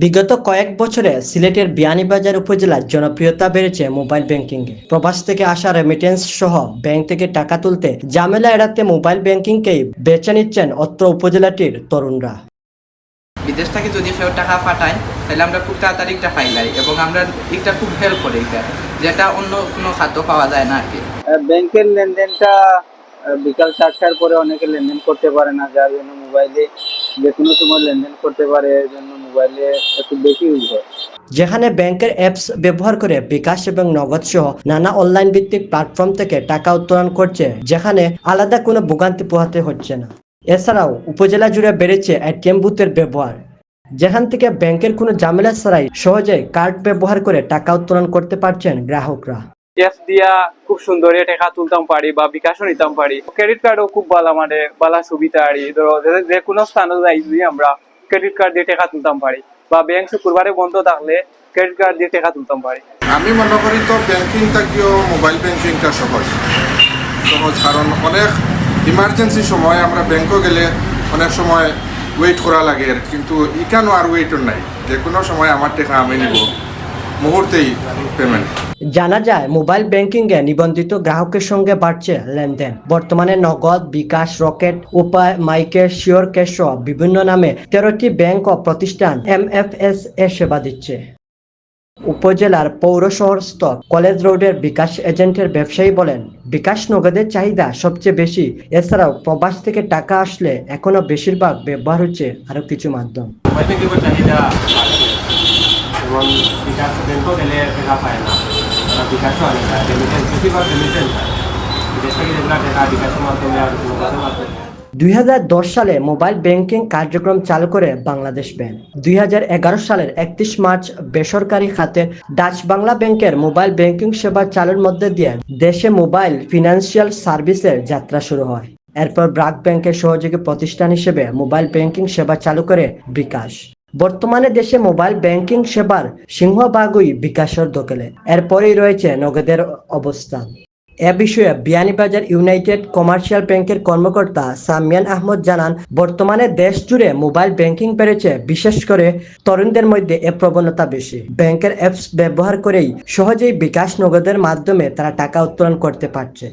বিগত কয়েক বছরে সিলেটের বিয়ানীবাজার উপজেলার জনপ্রিয়তা বেড়েছে মোবাইল ব্যাংকিংয়ে। প্রবাস থেকে আসা রেমিটেন্স সহ ব্যাংক থেকে টাকা তুলতে ঝামেলা এড়াতে মোবাইল ব্যাংকিংকেই বেছে নিচ্ছেন অত্র উপজেলাটির তরুণরা। বিদেশ থেকে যদি কেউ টাকা পাঠায় তাহলে আমরা খুব তাড়াতাড়ি একটা পাইলাই এবং আমরা এটা খুব হেল্প করে এটা যেটা অন্য কোনো খাদ্য পাওয়া যায় না আর কি। ব্যাংকের লেনদেনটা বিকাল চারটার পরে অনেকে লেনদেন করতে পারে না যার জন্য মোবাইলে যে কোনো সময় লেনদেন করতে পারে এর জন্য মোবাইলে একটু বেশি ইউজ হয়। যেখানে ব্যাংকের অ্যাপস ব্যবহার করে বিকাশ এবং নগদ সহ নানা অনলাইন ভিত্তিক প্ল্যাটফর্ম থেকে টাকা উত্তোলন করছে, যেখানে আলাদা কোনো ভোগান্তি পোহাতে হচ্ছে না। এছাড়াও উপজেলা জুড়ে বেড়েছে এটিএম বুথের ব্যবহার, যেখান থেকে ব্যাংকের কোনো ঝামেলা ছাড়াই সহজেই কার্ড ব্যবহার করে টাকা উত্তোলন করতে পারছেন গ্রাহকরা। ক্যাশ দিয়া খুব সুন্দর। টাকা তুলতাম পারি বা বিকাশও নিতাম পারি। ক্রেডিট কার্ডও খুব ভালো মানে ভালো সুবিধা আর ধরো, যে- কোনো স্থানে যাই যদি আমরা ক্রেডিট কার্ড দিয়ে টাকা তুলতাম পারি। বা ব্যাংক শুক্রবারে বন্ধ থাকলে ক্রেডিট কার্ড দিয়ে টাকা তুলতাম পারি। আমি মনে করি তো ব্যাংকিং থাকিও মোবাইল ব্যাংকিংটা সহজ। সহজ কারণ অনেক ইমার্জেন্সি সময় আমরা ব্যাংকও গেলে অনেক সময় ওয়েট করা লাগে কিন্তু ইকানো আর ওয়েটও নাই। যে কোনো সময় আমার টাকা আমি নিব। মুহূর্তেই পেমেন্ট জানা যায় মোবাইল ব্যাংকিংয়ে নিবন্ধিত গ্রাহকের সঙ্গে বাড়ছে লেনদেন। বর্তমানে নগদ বিকাশ রকেট উপায় মাইকে শিওর ক্যাশ বিভিন্ন নামে তেরোটি ব্যাংক ও প্রতিষ্ঠান এমএফএস এ সেবা দিচ্ছে। উপজেলার পৌর শহরস্থ কলেজ রোডের বিকাশ এজেন্টের ব্যবসায়ী বলেন বিকাশ নগদের চাহিদা সবচেয়ে বেশি। এছাড়াও প্রবাস থেকে টাকা আসলে এখনও বেশিরভাগ ব্যবহার হচ্ছে আরও কিছু মাধ্যম। চাহিদা এবং বিকাশ গেলে পায় না বিকাশও আনে না বেশিরভাগ যেগুলো বিকাশের মাধ্যমে আর নগদের মাধ্যমে দুই সালে মোবাইল ব্যাংকিং কার্যক্রম চালু করে বাংলাদেশ ব্যাংক। দুই সালের একত্রিশ মার্চ বেসরকারি খাতে ডাচ বাংলা ব্যাংকের মোবাইল ব্যাংকিং সেবা চালুর মধ্যে দিয়ে দেশে মোবাইল ফিনান্সিয়াল সার্ভিসের যাত্রা শুরু হয়। এরপর ব্রাক ব্যাংকের সহযোগী প্রতিষ্ঠান হিসেবে মোবাইল ব্যাংকিং সেবা চালু করে বিকাশ। বর্তমানে দেশে মোবাইল ব্যাংকিং সেবার সিংহভাগই বিকাশের দখলে। এরপরেই রয়েছে নগদের অবস্থান এ বিষয়ে বিয়ানীবাজার ইউনাইটেড কমার্শিয়াল ব্যাংকের কর্মকর্তা সামিয়ান আহমদ জানান, বর্তমানে দেশ জুড়ে মোবাইল ব্যাংকিং বেড়েছে, বিশেষ করে তরুণদের মধ্যে এ প্রবণতা বেশি। ব্যাংকের অ্যাপস ব্যবহার করেই সহজেই বিকাশ নগদের মাধ্যমে তারা টাকা উত্তোলন করতে পারছে।